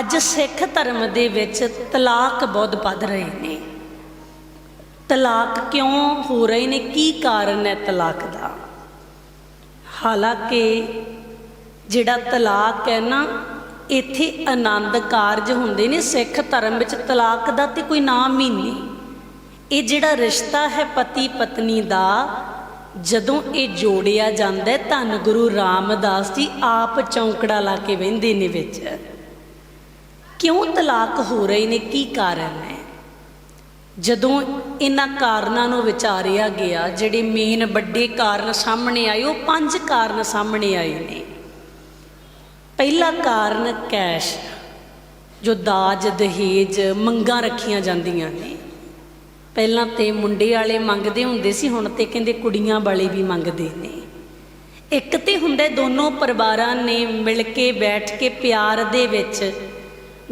ਅੱਜ ਸਿੱਖ ਧਰਮ ਦੇ ਵਿੱਚ ਤਲਾਕ ਬਹੁਤ ਵੱਧ ਰਹੇ ਨੇ। ਤਲਾਕ ਕਿਉਂ ਹੋ ਰਹੇ ਨੇ? ਕੀ ਕਾਰਨ ਹੈ ਤਲਾਕ ਦਾ? ਹਾਲਾਂਕਿ ਜਿਹੜਾ ਤਲਾਕ ਹੈ ਨਾ, ਇੱਥੇ ਆਨੰਦ ਕਾਰਜ ਹੁੰਦੇ ਨੇ। ਸਿੱਖ ਧਰਮ ਵਿੱਚ ਤਲਾਕ ਦਾ ਤੇ ਕੋਈ ਨਾਮ ਹੀ ਨਹੀਂ। ਇਹ ਜਿਹੜਾ ਰਿਸ਼ਤਾ ਹੈ ਪਤੀ ਪਤਨੀ ਦਾ, ਜਦੋਂ ਇਹ ਜੋੜਿਆ ਜਾਂਦਾ ਹੈ, ਧੰਨ ਗੁਰੂ ਰਾਮਦਾਸ ਜੀ ਆਪ ਚੌਂਕੜਾ ਲਾ ਕੇ ਵਹਿੰਦੇ ਨੇ ਵਿੱਚ। ਕਿਉਂ ਤਲਾਕ ਹੋ ਰਹੇ ਨੇ? ਕੀ ਕਾਰਨ ਹੈ? ਜਦੋਂ ਇਹਨਾਂ ਕਾਰਨਾਂ ਨੂੰ ਵਿਚਾਰਿਆ ਗਿਆ, ਜਿਹੜੇ ਮੇਨ ਵੱਡੇ ਕਾਰਨ ਸਾਹਮਣੇ ਆਏ, ਉਹ ਪੰਜ ਕਾਰਨ ਸਾਹਮਣੇ ਆਏ ਨੇ। ਪਹਿਲਾ ਕਾਰਨ ਕੈਸ਼, ਜੋ ਦਾਜ, ਦਹੇਜ ਮੰਗਾਂ ਰੱਖੀਆਂ ਜਾਂਦੀਆਂ ਨੇ। ਪਹਿਲਾਂ ਤੇ ਮੁੰਡੇ ਵਾਲੇ ਮੰਗਦੇ ਹੁੰਦੇ ਸੀ, ਹੁਣ ਤੇ ਕਹਿੰਦੇ ਕੁੜੀਆਂ ਵਾਲੇ ਵੀ ਮੰਗਦੇ ਨੇ। ਇੱਕ ਤੇ ਹੁੰਦਾ ਦੋਨੋਂ ਪਰਿਵਾਰਾਂ ਨੇ ਮਿਲ ਕੇ, ਬੈਠ ਕੇ ਪਿਆਰ ਦੇ ਵਿੱਚ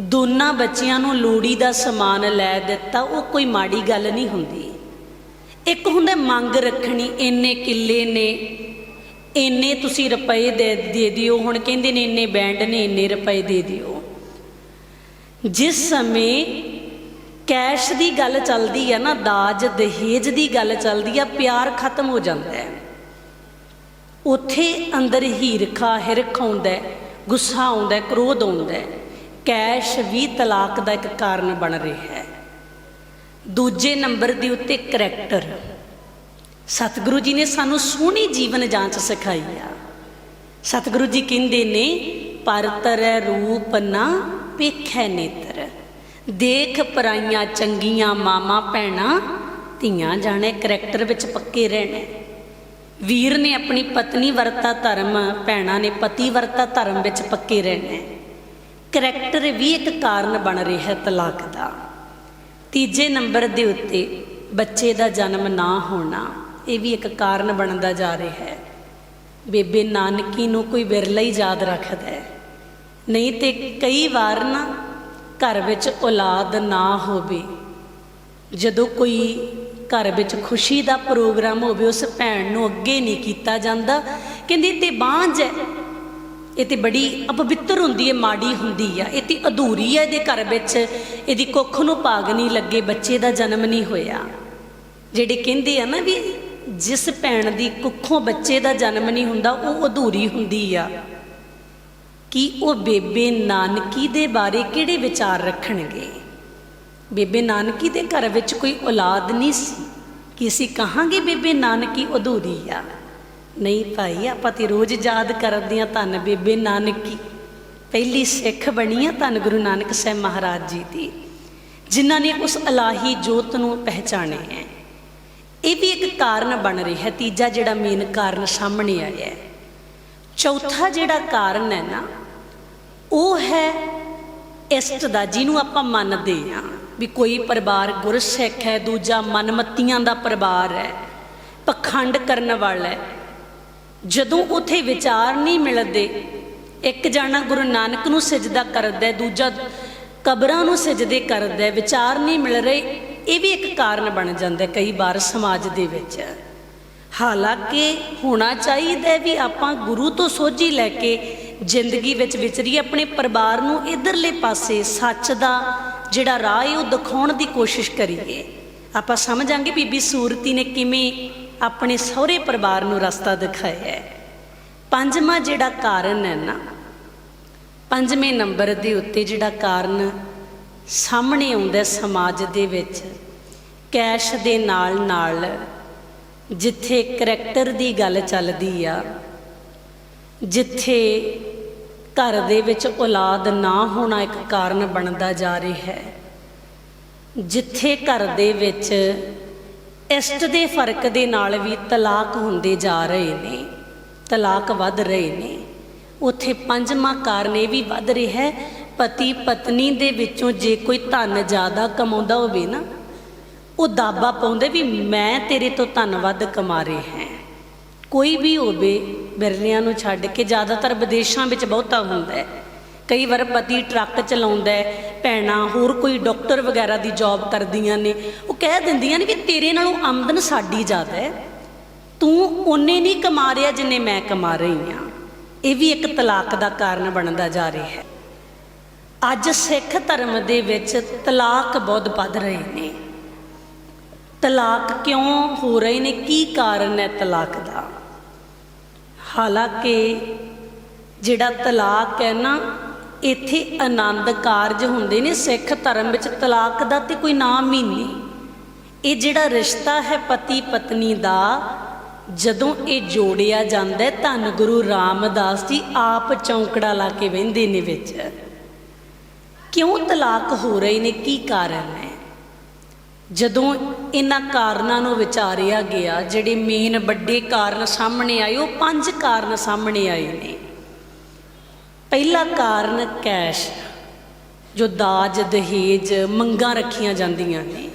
ਦੋਨਾਂ ਬੱਚਿਆਂ ਨੂੰ ਲੋੜੀ ਦਾ ਸਮਾਨ ਲੈ ਦਿੱਤਾ, ਉਹ ਕੋਈ ਮਾੜੀ ਗੱਲ ਨਹੀਂ ਹੁੰਦੀ। ਇੱਕ ਹੁੰਦਾ ਮੰਗ ਰੱਖਣੀ, ਇੰਨੇ ਕਿੱਲੇ ਨੇ, ਇੰਨੇ ਤੁਸੀਂ ਰੁਪਏ ਦੇ ਦੇ ਦਿਓ, ਹੁਣ ਕਹਿੰਦੇ ਨੇ ਇੰਨੇ ਬੈਂਡ ਨੇ, ਇੰਨੇ ਰੁਪਏ ਦੇ ਦਿਓ। ਜਿਸ ਸਮੇਂ ਕੈਸ਼ ਦੀ ਗੱਲ ਚੱਲਦੀ ਹੈ ਨਾ, ਦਾਜ, ਦਹੇਜ ਦੀ ਗੱਲ ਚੱਲਦੀ ਆ, ਪਿਆਰ ਖਤਮ ਹੋ ਜਾਂਦਾ ਹੈ। ਉਥੇ ਅੰਦਰ ਹੀਰਖਾ, ਹਿਰਖ ਆਉਂਦਾ ਗੁੱਸਾ ਆਉਂਦਾ ਕ੍ਰੋਧ ਆਉਂਦਾ ਕੈਸ਼ ਵੀ ਤਲਾਕ ਦਾ ਇੱਕ ਕਾਰਨ ਬਣ ਰਿਹਾ ਹੈ। ਦੂਜੇ ਨੰਬਰ ਦੇ ਉੱਤੇ ਕਰੈਕਟਰ। ਸਤਿਗੁਰੂ ਜੀ ਨੇ ਸਾਨੂੰ ਸੋਹਣੀ ਜੀਵਨ ਜਾਂਚ ਸਿਖਾਈ ਆ। ਸਤਿਗੁਰੂ ਜੀ ਕਹਿੰਦੇ ਨੇ ਪਰਤਰ ਰੂਪ ਨਾ ਵੇਖੈ ਨੇਤਰ। ਦੇਖ ਪਰਾਈਆਂ ਚੰਗੀਆਂ ਮਾਮਾ ਭੈਣਾ, ਧੀਆਂ ਜਾਣੇ ਕਰੈਕਟਰ ਵਿੱਚ ਪੱਕੇ ਰਹਿਣਾ। ਵੀਰ ਨੇ ਆਪਣੀ ਪਤਨੀ ਵਰਤਾ ਧਰਮ, ਭੈਣਾ ਨੇ ਪਤੀ ਵਰਤਾ ਧਰਮ ਵਿੱਚ ਪੱਕੇ ਰਹਿਣਾ। ਕਰੈਕਟਰ ਵੀ ਇੱਕ ਕਾਰਨ ਬਣ ਰਿਹਾ ਹੈ ਤਲਾਕ ਦਾ। ਤੀਜੇ ਨੰਬਰ ਦੇ ਉੱਤੇ ਬੱਚੇ ਦਾ ਜਨਮ ਨਾ ਹੋਣਾ, ਇਹ ਵੀ ਇੱਕ ਕਾਰਨ ਬਣਦਾ ਜਾ ਰਿਹਾ ਹੈ। ਬੇਬੇ ਨਾਨਕੀ ਨੂੰ ਕੋਈ ਵਿਰਲਾ ਹੀ ਯਾਦ ਰੱਖਦਾ ਹੈ। ਨਹੀਂ ਤੇ ਕਈ ਵਾਰ ਨਾ ਘਰ ਵਿੱਚ ਔਲਾਦ ਨਾ ਹੋਵੇ, ਜਦੋਂ ਕੋਈ ਘਰ ਵਿੱਚ ਖੁਸ਼ੀ ਦਾ ਪ੍ਰੋਗਰਾਮ ਹੋਵੇ, ਉਸ ਭੈਣ ਨੂੰ ਅੱਗੇ ਨਹੀਂ ਕੀਤਾ ਜਾਂਦਾ, ਕਹਿੰਦੀ ਤੇ ਬਾਂਝ ਹੈ ਇਹ ਤੇ ਬੜੀ ਅਪਵਿੱਤਰ ਹੁੰਦੀ ਹੈ, ਮਾੜੀ ਹੁੰਦੀ ਆ। ਇਹ ਤੇ ਅਧੂਰੀ ਹੈ ਇਹਦੇ ਘਰ ਵਿੱਚ। ਇਹਦੀ ਕੁੱਖ ਨੂੰ ਭਾਗ ਨਹੀਂ ਲੱਗੇ, ਬੱਚੇ ਦਾ ਜਨਮ ਨਹੀਂ ਹੋਇਆ। ਜਿਹੜੇ ਕਹਿੰਦੇ ਆ ਨਾ ਵੀ ਜਿਸ ਭੈਣ ਦੀ ਕੁੱਖੋਂ ਬੱਚੇ ਦਾ ਜਨਮ ਨਹੀਂ ਹੁੰਦਾ, ਉਹ ਅਧੂਰੀ ਹੁੰਦੀ ਆ। ਕਿ ਉਹ ਬੇਬੇ ਨਾਨਕੀ ਦੇ ਬਾਰੇ ਕਿਹੜੇ ਵਿਚਾਰ ਰੱਖਣਗੇ? ਬੇਬੇ ਨਾਨਕੀ ਦੇ ਘਰ ਵਿੱਚ ਕੋਈ ਔਲਾਦ ਨਹੀਂ ਸੀ? ਕਿ ਅਸੀਂ ਕਹਾਂਗੇ ਬੇਬੇ ਨਾਨਕੀ ਅਧੂਰੀ ਆ? ਨਹੀਂ ਭਾਈ, ਆਪਾਂ ਤੇ ਰੋਜ਼ ਯਾਦ ਕਰਦੇ ਆ ਧੰਨ ਬੇਬੇ ਨਾਨਕੀ ਪਹਿਲੀ ਸਿੱਖ ਬਣੀ ਆ ਧੰਨ ਗੁਰੂ ਨਾਨਕ ਸਾਹਿਬ ਮਹਾਰਾਜ ਜੀ ਦੀ, ਜਿਨ੍ਹਾਂ ਨੇ ਉਸ ਅਲਾਹੀ ਜੋਤ ਨੂੰ ਪਹਿਚਾਣਿਆ ਹੈ। ਇਹ ਵੀ ਇੱਕ ਕਾਰਨ ਬਣ ਰਿਹਾ ਹੈ, ਤੀਜਾ ਜਿਹੜਾ ਮੇਨ ਕਾਰਨ ਸਾਹਮਣੇ ਆਇਆ ਹੈ। ਚੌਥਾ ਜਿਹੜਾ ਕਾਰਨ ਹੈ ਨਾ, ਉਹ ਹੈ ਇਸਤ ਦਾ, ਜਿਹਨੂੰ ਆਪਾਂ ਮੰਨਦੇ ਆ ਵੀ ਕੋਈ ਪਰਿਵਾਰ ਗੁਰਸਿੱਖ ਹੈ, ਦੂਜਾ ਮਨਮਤੀਆਂ ਦਾ ਪਰਿਵਾਰ ਹੈ, ਪਖੰਡ ਕਰਨ ਵਾਲਾ ਹੈ। ਜਦੋਂ ਉਥੇ ਵਿਚਾਰ ਨਹੀਂ ਮਿਲਦੇ, ਇੱਕ ਜਾਣਾ ਗੁਰੂ ਨਾਨਕ ਨੂੰ ਸਜਦਾ ਕਰਦਾ, ਦੂਜਾ ਕਬਰਾਂ ਨੂੰ ਸਜਦੇ ਕਰਦਾ, ਵਿਚਾਰ ਨਹੀਂ ਮਿਲ ਰਹੇ, ਇਹ ਵੀ ਇੱਕ ਕਾਰਨ ਬਣ ਜਾਂਦਾ ਕਈ ਵਾਰ ਸਮਾਜ ਦੇ ਵਿੱਚ। ਹਾਲਾਂਕਿ ਹੋਣਾ ਚਾਹੀਦਾ ਵੀ ਆਪਾਂ ਗੁਰੂ ਤੋਂ ਸੋਝੀ ਲੈ ਕੇ ਜ਼ਿੰਦਗੀ ਵਿੱਚ ਵਿਚਰੀਏ ਆਪਣੇ ਪਰਿਵਾਰ ਨੂੰ ਇਧਰਲੇ ਪਾਸੇ ਸੱਚ ਦਾ ਜਿਹੜਾ ਰਾਹ ਹੈ ਉਹ ਦਿਖਾਉਣ ਦੀ ਕੋਸ਼ਿਸ਼ ਕਰੀਏ। ਆਪਾਂ ਸਮਝਾਂਗੇ ਬੀਬੀ ਸੂਰਤੀ ਨੇ ਕਿਵੇਂ ਆਪਣੇ ਸਹੁਰੇ ਪਰਿਵਾਰ ਨੂੰ ਰਸਤਾ ਦਿਖਾਇਆ ਹੈ। ਪੰਜਵਾਂ ਜਿਹੜਾ ਕਾਰਨ ਹੈ ਨਾ, ਪੰਜਵੇਂ ਨੰਬਰ ਦੇ ਉੱਤੇ ਜਿਹੜਾ ਕਾਰਨ ਸਾਹਮਣੇ ਆਉਂਦਾ ਸਮਾਜ ਦੇ ਵਿੱਚ, ਕੈਸ਼ ਦੇ ਨਾਲ ਨਾਲ ਜਿੱਥੇ ਕਰੈਕਟਰ ਦੀ ਗੱਲ ਚੱਲਦੀ ਆ, ਜਿੱਥੇ ਘਰ ਦੇ ਵਿੱਚ ਔਲਾਦ ਨਾ ਹੋਣਾ ਇੱਕ ਕਾਰਨ ਬਣਦਾ ਜਾ ਰਿਹਾ ਹੈ, ਜਿੱਥੇ ਘਰ ਦੇ ਵਿੱਚ ਇਸ਼ਟ ਦੇ ਫ਼ਰਕ ਦੇ ਨਾਲ ਵੀ ਤਲਾਕ ਹੁੰਦੇ ਜਾ ਰਹੇ ਨੇ, ਤਲਾਕ ਵੱਧ ਰਹੇ ਨੇ। ਉਥੇ ਪੰਜਵਾਂ ਕਾਰਨ ਇਹ ਵੀ ਵੱਧ ਰਿਹਾ ਹੈ, ਪਤੀ ਪਤਨੀ ਦੇ ਵਿੱਚੋਂ ਜੇ ਕੋਈ ਧਨ ਜ਼ਿਆਦਾ ਕਮਾਉਂਦਾ ਹੋਵੇ ਨਾ, ਉਹ ਦਾਬਾ ਪਾਉਂਦੇ ਵੀ ਮੈਂ ਤੇਰੇ ਤੋਂ ਧਨ ਵੱਧ ਕਮਾ ਰਿਹਾ ਹਾਂ। ਕੋਈ ਵੀ ਹੋਵੇ, ਬਿਰਲਿਆਂ ਨੂੰ ਛੱਡ ਕੇ ਜ਼ਿਆਦਾਤਰ ਵਿਦੇਸ਼ਾਂ ਵਿੱਚ ਬਹੁਤਾ ਹੁੰਦਾ ਹੈ। ਕਈ ਵਾਰ ਪਤੀ ਟਰੱਕ ਚਲਾਉਂਦਾ ਹੈ, ਭੈਣਾਂ, ਹੋਰ ਕੋਈ ਡਾਕਟਰ ਵਗੈਰਾ ਦੀ ਜੌਬ ਕਰਦੀਆਂ ਨੇ, ਉਹ ਕਹਿ ਦਿੰਦੀਆਂ ਨੇ ਵੀ ਤੇਰੇ ਨਾਲੋਂ ਆਮਦਨ ਸਾਡੀ ਜ਼ਿਆਦਾ ਹੈ। ਤੂੰ ਓਨੇ ਨਹੀਂ ਕਮਾ ਰਿਹਾ ਜਿੰਨੇ ਮੈਂ ਕਮਾ ਰਹੀ ਹਾਂ। ਇਹ ਵੀ ਇੱਕ ਤਲਾਕ ਦਾ ਕਾਰਨ ਬਣਦਾ ਜਾ ਰਿਹਾ ਹੈ। ਅੱਜ ਸਿੱਖ ਧਰਮ ਦੇ ਵਿੱਚ ਤਲਾਕ ਬਹੁਤ ਵੱਧ ਰਹੇ ਨੇ। ਤਲਾਕ ਕਿਉਂ ਹੋ ਰਹੇ ਨੇ? ਕੀ ਕਾਰਨ ਹੈ ਤਲਾਕ ਦਾ? ਹਾਲਾਂਕਿ ਜਿਹੜਾ ਤਲਾਕ ਹੈ ਨਾ ਇੱਥੇ ਆਨੰਦ ਕਾਰਜ ਹੁੰਦੇ ਨੇ, ਸਿੱਖ ਧਰਮ ਵਿੱਚ ਤਲਾਕ ਦਾ ਤੇ ਕੋਈ ਨਾਮ ਹੀ ਨਹੀਂ। ਇਹ ਜਿਹੜਾ ਰਿਸ਼ਤਾ ਹੈ ਪਤੀ ਪਤਨੀ ਦਾ, ਜਦੋਂ ਇਹ ਜੋੜਿਆ ਜਾਂਦਾ ਹੈ, ਧੰਨ ਗੁਰੂ ਰਾਮਦਾਸ ਜੀ ਆਪ ਚੌਂਕੜਾ ਲਾ ਕੇ ਵਹਿੰਦੇ ਨੇ ਵਿੱਚ। ਕਿਉਂ ਤਲਾਕ ਹੋ ਰਹੇ ਨੇ? ਕੀ ਕਾਰਨ ਹੈ? ਜਦੋਂ ਇਹਨਾਂ ਕਾਰਨਾਂ ਨੂੰ ਵਿਚਾਰਿਆ ਗਿਆ, ਜਿਹੜੇ ਮੇਨ ਵੱਡੇ ਕਾਰਨ ਸਾਹਮਣੇ ਆਏ, ਉਹ ਪੰਜ ਕਾਰਨ ਸਾਹਮਣੇ ਆਏ ਨੇ। ਪਹਿਲਾ ਕਾਰਨ ਕੈਸ਼, ਜੋ ਦਾਜ, ਦਹੇਜ ਮੰਗਾਂ ਰੱਖੀਆਂ ਜਾਂਦੀਆਂ। ਨੇ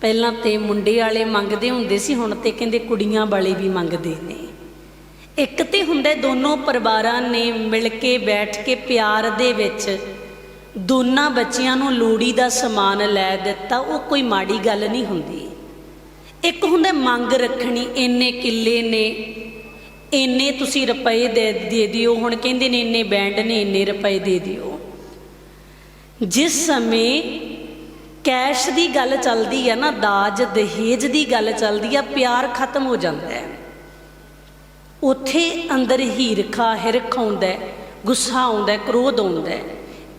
ਪਹਿਲਾਂ ਤੇ ਮੁੰਡੇ ਵਾਲੇ ਮੰਗਦੇ ਹੁੰਦੇ ਸੀ, ਹੁਣ ਤੇ ਕਹਿੰਦੇ ਕੁੜੀਆਂ ਵਾਲੇ ਵੀ ਮੰਗਦੇ ਨੇ। ਇੱਕ ਤੇ ਹੁੰਦਾ ਦੋਨੋਂ ਪਰਿਵਾਰਾਂ ਨੇ ਮਿਲ ਕੇ, ਬੈਠ ਕੇ ਪਿਆਰ ਦੇ ਵਿੱਚ ਦੋਨਾਂ ਬੱਚਿਆਂ ਨੂੰ ਲੋੜੀ ਦਾ ਸਮਾਨ ਲੈ ਦਿੱਤਾ, ਉਹ ਕੋਈ ਮਾੜੀ ਗੱਲ ਨਹੀਂ ਹੁੰਦੀ। ਇੱਕ ਹੁੰਦਾ ਮੰਗ ਰੱਖਣੀ, ਇੰਨੇ ਕਿੱਲੇ ਨੇ ਇੰਨੇ ਤੁਸੀਂ ਰੁਪਏ ਦੇ ਦੇ ਦਿਓ। ਹੁਣ ਕਹਿੰਦੇ ਨੇ ਇੰਨੇ ਬੈਂਡ ਨੇ, ਇੰਨੇ ਰੁਪਏ ਦੇ ਦਿਓ। ਜਿਸ ਸਮੇਂ ਕੈਸ਼ ਦੀ ਗੱਲ ਚੱਲਦੀ ਹੈ ਨਾ, ਦਾਜ, ਦਹੇਜ ਦੀ ਗੱਲ ਚੱਲਦੀ ਆ, ਪਿਆਰ ਖਤਮ ਹੋ ਜਾਂਦਾ ਹੈ। ਉੱਥੇ ਅੰਦਰ ਹੀਰਖਾ ਹਿਰਖ ਆਉਂਦਾ ਗੁੱਸਾ ਆਉਂਦਾ ਕ੍ਰੋਧ ਆਉਂਦਾ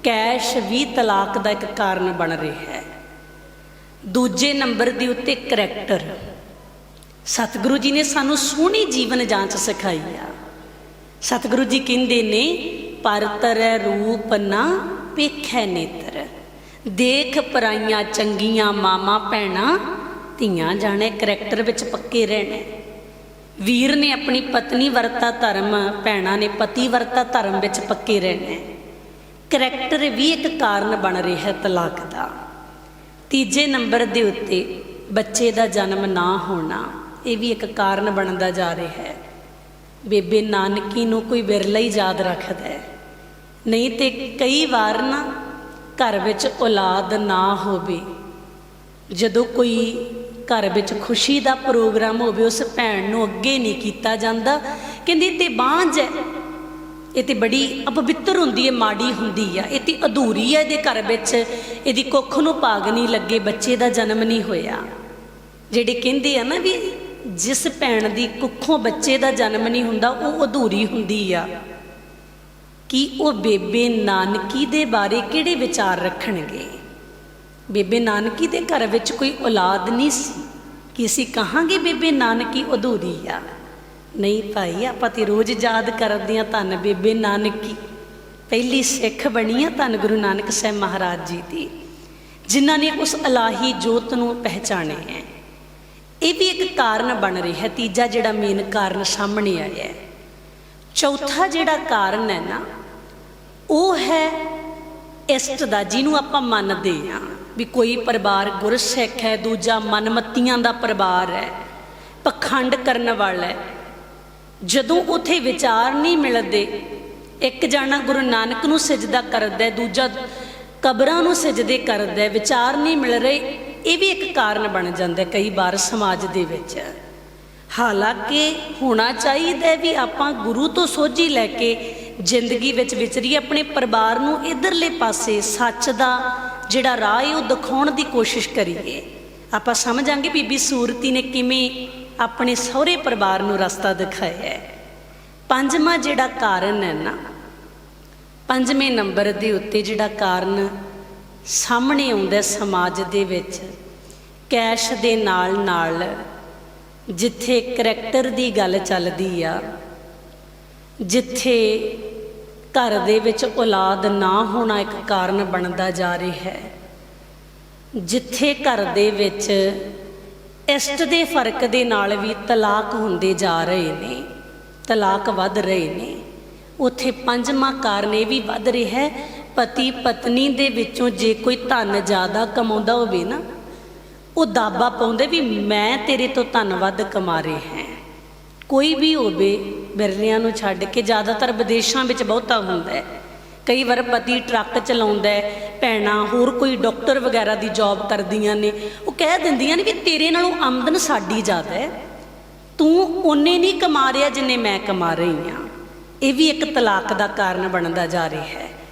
ਕੈਸ਼ ਵੀ ਤਲਾਕ ਦਾ ਇੱਕ ਕਾਰਨ ਬਣ ਰਿਹਾ ਹੈ। ਦੂਜੇ ਨੰਬਰ ਦੇ ਉੱਤੇ ਕਰੈਕਟਰ। ਸਤਿਗੁਰੂ ਜੀ ਨੇ ਸਾਨੂੰ ਸੋਹਣੀ ਜੀਵਨ ਜਾਂਚ ਸਿਖਾਈ ਆ। ਸਤਿਗੁਰੂ ਜੀ ਕਹਿੰਦੇ ਨੇ ਪਰਤਰ ਰੂਪ ਨਾ ਵੇਖੈ ਨੇਤਰ। ਦੇਖ ਪਰਾਈਆਂ ਚੰਗੀਆਂ ਮਾਮਾ ਭੈਣਾ, ਧੀਆਂ ਜਾਣੇ ਕਰੈਕਟਰ ਵਿੱਚ ਪੱਕੇ ਰਹਿਣਾ। ਵੀਰ ਨੇ ਆਪਣੀ ਪਤਨੀ ਵਰਤਾ ਧਰਮ, ਭੈਣਾ ਨੇ ਪਤੀ ਵਰਤਾ ਧਰਮ ਵਿੱਚ ਪੱਕੇ ਰਹਿਣਾ। ਕਰੈਕਟਰ ਵੀ ਇੱਕ ਕਾਰਨ ਬਣ ਰਿਹਾ ਹੈ ਤਲਾਕ ਦਾ। ਤੀਜੇ ਨੰਬਰ ਦੇ ਉੱਤੇ, ਬੱਚੇ ਦਾ ਜਨਮ ਨਾ ਹੋਣਾ। ਇਹ ਵੀ ਇੱਕ ਕਾਰਨ ਬਣਦਾ ਜਾ ਰਿਹਾ ਹੈ। ਬੇਬੇ ਨਾਨਕੀ ਨੂੰ ਕੋਈ ਵਿਰਲਾ ਹੀ ਯਾਦ ਰੱਖਦਾ ਹੈ। ਨਹੀਂ ਤੇ ਕਈ ਵਾਰ ਨਾ ਘਰ ਵਿੱਚ ਔਲਾਦ ਨਾ ਹੋਵੇ। ਜਦੋਂ ਕੋਈ ਘਰ ਵਿੱਚ ਖੁਸ਼ੀ ਦਾ ਪ੍ਰੋਗਰਾਮ ਹੋਵੇ, ਉਸ ਭੈਣ ਨੂੰ ਅੱਗੇ ਨਹੀਂ ਕੀਤਾ ਜਾਂਦਾ। ਕਹਿੰਦੀ, ਤੇ ਬਾਂਝ ਹੈ। ਇਹ ਤੇ ਬੜੀ ਅਪਵਿੱਤਰ ਹੁੰਦੀ ਹੈ, ਮਾੜੀ ਹੁੰਦੀ ਆ। ਇਹ ਤੇ ਅਧੂਰੀ ਹੈ ਇਹਦੇ ਘਰ ਵਿੱਚ। ਇਹਦੀ ਕੁੱਖ ਨੂੰ ਭਾਗ ਨਹੀਂ ਲੱਗੇ, ਬੱਚੇ ਦਾ ਜਨਮ ਨਹੀਂ ਹੋਇਆ। ਜਿਹੜੇ ਕਹਿੰਦੇ ਆ ਨਾ ਵੀ ਜਿਸ ਭੈਣ ਦੀ ਕੁੱਖੋਂ ਬੱਚੇ ਦਾ ਜਨਮ ਨਹੀਂ ਹੁੰਦਾ, ਉਹ ਅਧੂਰੀ ਹੁੰਦੀ ਆ। ਕਿ ਉਹ ਬੇਬੇ ਨਾਨਕੀ ਦੇ ਬਾਰੇ ਕਿਹੜੇ ਵਿਚਾਰ ਰੱਖਣਗੇ? ਬੇਬੇ ਨਾਨਕੀ ਦੇ ਘਰ ਵਿੱਚ ਕੋਈ ਔਲਾਦ ਨਹੀਂ ਸੀ। ਕਿ ਅਸੀਂ ਕਹਾਂਗੇ ਬੇਬੇ ਨਾਨਕੀ ਅਧੂਰੀ ਆ? ਨਹੀਂ ਭਾਈ, ਆਪਾਂ ਤੇ ਰੋਜ਼ ਯਾਦ ਕਰਦੇ ਆ ਧੰਨ ਬੇਬੇ ਨਾਨਕੀ। ਪਹਿਲੀ ਸਿੱਖ ਬਣੀ ਆ ਧੰਨ ਗੁਰੂ ਨਾਨਕ ਸਾਹਿਬ ਮਹਾਰਾਜ ਜੀ ਦੀ, ਜਿਨ੍ਹਾਂ ਨੇ ਉਸ ਅਲਾਹੀ ਜੋਤ ਨੂੰ ਪਹਿਚਾਣਿਆ ਹੈ। ਇਹ ਵੀ ਇੱਕ ਕਾਰਨ ਬਣ ਰਿਹਾ ਹੈ, ਤੀਜਾ ਜਿਹੜਾ ਮੇਨ ਕਾਰਨ ਸਾਹਮਣੇ ਆਇਆ ਹੈ। ਚੌਥਾ ਜਿਹੜਾ ਕਾਰਨ ਹੈ ਨਾ, ਉਹ ਹੈ ਇਸ਼ਟ ਦਾ, ਜਿਹਨੂੰ ਆਪਾਂ ਮੰਨਦੇ ਆ ਵੀ ਕੋਈ ਪਰਿਵਾਰ ਗੁਰਸਿੱਖ ਹੈ, ਦੂਜਾ ਮਨਮਤੀਆਂ ਦਾ ਪਰਿਵਾਰ ਹੈ, ਪਖੰਡ ਕਰਨ ਵਾਲਾ ਹੈ। ਜਦੋਂ ਉਥੇ ਵਿਚਾਰ ਨਹੀਂ ਮਿਲਦੇ, ਇੱਕ ਜਾਣਾ ਗੁਰੂ ਨਾਨਕ ਨੂੰ ਸਜਦਾ ਕਰਦਾ ਦੂਜਾ ਕਬਰਾਂ ਨੂੰ ਸਜਦੇ ਕਰਦਾ ਵਿਚਾਰ ਨਹੀਂ ਮਿਲ ਰਹੇ ਇਹ ਵੀ ਇੱਕ ਕਾਰਨ ਬਣ ਜਾਂਦਾ ਕਈ ਵਾਰ ਸਮਾਜ ਦੇ ਵਿੱਚ। ਹਾਲਾਂਕਿ ਹੋਣਾ ਚਾਹੀਦਾ ਵੀ ਆਪਾਂ ਗੁਰੂ ਤੋਂ ਸੋਝੀ ਲੈ ਕੇ ਜ਼ਿੰਦਗੀ ਵਿੱਚ ਵਿਚਰੀਏ ਆਪਣੇ ਪਰਿਵਾਰ ਨੂੰ ਇਧਰਲੇ ਪਾਸੇ ਸੱਚ ਦਾ ਜਿਹੜਾ ਰਾਹ ਹੈ ਉਹ ਦਿਖਾਉਣ ਦੀ ਕੋਸ਼ਿਸ਼ ਕਰੀਏ। ਆਪਾਂ ਸਮਝਾਂਗੇ ਬੀਬੀ ਸੂਰਤੀ ਨੇ ਕਿਵੇਂ ਆਪਣੇ ਸਹੁਰੇ ਪਰਿਵਾਰ ਨੂੰ ਰਸਤਾ ਦਿਖਾਇਆ ਹੈ। ਪੰਜਵਾਂ ਜਿਹੜਾ ਕਾਰਨ ਹੈ ਨਾ, ਪੰਜਵੇਂ ਨੰਬਰ ਦੇ ਉੱਤੇ ਜਿਹੜਾ ਕਾਰਨ ਸਾਹਮਣੇ ਆਉਂਦਾ ਸਮਾਜ ਦੇ ਵਿੱਚ ਕੈਸ਼ ਦੇ ਨਾਲ ਨਾਲ ਜਿੱਥੇ ਕਰੈਕਟਰ ਦੀ ਗੱਲ ਚੱਲਦੀ ਆ, ਜਿੱਥੇ ਘਰ ਦੇ ਵਿੱਚ ਔਲਾਦ ਨਾ ਹੋਣਾ ਇੱਕ ਕਾਰਨ ਬਣਦਾ ਜਾ ਰਿਹਾ ਹੈ, ਜਿੱਥੇ ਘਰ ਦੇ ਵਿੱਚ ਇਸ਼ਟ ਦੇ ਫ਼ਰਕ ਦੇ ਨਾਲ ਵੀ ਤਲਾਕ ਹੁੰਦੇ ਜਾ ਰਹੇ ਨੇ, ਤਲਾਕ ਵੱਧ ਰਹੇ ਨੇ, ਉੱਥੇ ਪੰਜਵਾਂ ਕਾਰਨ ਇਹ ਵੀ ਵੱਧ ਰਿਹਾ ਹੈ ਪਤੀ ਪਤਨੀ ਦੇ ਵਿੱਚੋਂ ਜੇ ਕੋਈ ਧਨ ਜ਼ਿਆਦਾ ਕਮਾਉਂਦਾ ਹੋਵੇ ਨਾ ਉਹ ਦਾਬਾ ਪਾਉਂਦੇ ਵੀ ਮੈਂ ਤੇਰੇ ਤੋਂ ਧੰਨਵਾਦ ਵੱਧ ਕਮਾ ਰਿਹਾ ਹਾਂ। ਕੋਈ ਵੀ ਹੋਵੇ, ਬਿਰਲਿਆਂ ਨੂੰ ਛੱਡ ਕੇ ਜ਼ਿਆਦਾਤਰ ਵਿਦੇਸ਼ਾਂ ਵਿੱਚ ਬਹੁਤਾ ਹੁੰਦਾ ਹੈ। ਕਈ ਵਾਰ ਪਤੀ ਟਰੱਕ ਚਲਾਉਂਦਾ ਹੈ, ਭੈਣਾਂ, ਹੋਰ ਕੋਈ ਡਾਕਟਰ ਵਗੈਰਾ ਦੀ ਜੌਬ ਕਰਦੀਆਂ ਨੇ। ਉਹ ਕਹਿ ਦਿੰਦੀਆਂ ਨੇ ਵੀ ਤੇਰੇ ਨਾਲੋਂ ਆਮਦਨ ਸਾਡੀ ਜ਼ਿਆਦਾ ਹੈ। ਤੂੰ ਓਨੇ ਨਹੀਂ ਕਮਾ ਰਿਹਾ ਜਿੰਨੇ ਮੈਂ ਕਮਾ ਰਹੀ ਹਾਂ। ਇਹ ਵੀ ਇੱਕ ਤਲਾਕ ਦਾ ਕਾਰਨ ਬਣਦਾ ਜਾ ਰਿਹਾ ਹੈ।